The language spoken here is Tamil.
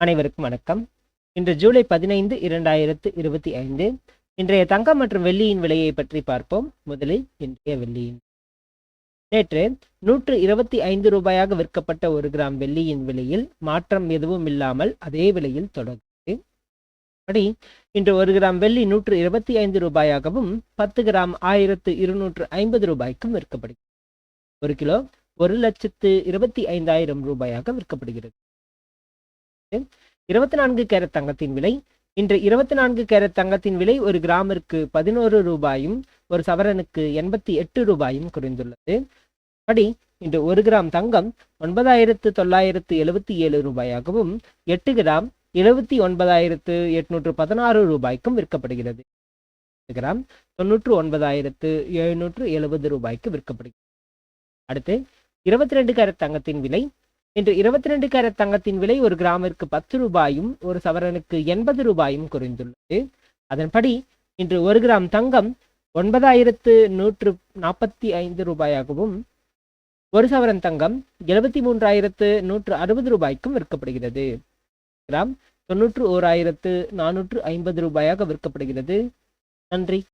அனைவருக்கும் வணக்கம். இன்று ஜூலை பதினைந்து இரண்டாயிரத்து இருபத்தி ஐந்து. இன்றைய தங்கம் மற்றும் வெள்ளியின் விலையை பற்றி பார்ப்போம். முதலில் இன்றைய வெள்ளியின். நேற்று நூற்று இருபத்தி ஐந்து ரூபாயாக விற்கப்பட்ட ஒரு கிராம் வெள்ளியின் விலையில் மாற்றம் எதுவும் இல்லாமல் அதே விலையில் தொடங்குது படி இன்று ஒரு கிராம் வெள்ளி நூற்று இருபத்தி ஐந்து ரூபாயாகவும் பத்து கிராம் ஆயிரத்து இருநூற்று ஐம்பது ரூபாய்க்கும் விற்கப்படுகிறது. ஒரு கிலோ ஒரு லட்சத்து இருபத்தி ஐந்தாயிரம் ரூபாயாக விற்கப்படுகிறது. இருபத்தி நான்கு கேரட் தங்கத்தின் விலை இன்று இருபத்தி நான்கு கேரட் தங்கத்தின் விலை ஒரு கிராமிற்கு பதினோரு ரூபாயும் ஒரு சவரனுக்கு எண்பத்தி எட்டு ரூபாயும் குறைந்துள்ளது. படி இன்று ஒரு கிராம் தங்கம் ஒன்பதாயிரத்து தொள்ளாயிரத்து எழுபத்தி ஏழு ரூபாயாகவும் எட்டு கிராம் எழுபத்தி ஒன்பதாயிரத்து எட்நூற்று பதினாறு ரூபாய்க்கும் விற்கப்படுகிறது. கிராம் தொன்னூற்று ஒன்பதாயிரத்து எழுநூற்று எழுபது ரூபாய்க்கு விற்கப்படுகிறது. அடுத்து இருபத்தி ரெண்டு கேரட் தங்கத்தின் விலை இன்று இருபத்தி ரெண்டு கேரட் தங்கத்தின் விலை ஒரு கிராமிற்கு பத்து ரூபாயும் ஒரு சவரனுக்கு எண்பது ரூபாயும் குறைந்துள்ளது. அதன்படி இன்று ஒரு கிராம் தங்கம் ஒன்பதாயிரத்து நூற்று நாற்பத்தி ஐந்து ரூபாயாகவும் ஒரு சவரன் தங்கம் எழுபத்தி மூன்றாயிரத்து நூற்று அறுபது ரூபாய்க்கும் விற்கப்படுகிறது. கிராம் தொன்னூற்று ஓராயிரத்து நானூற்று ஐம்பது ரூபாயாக விற்கப்படுகிறது. நன்றி.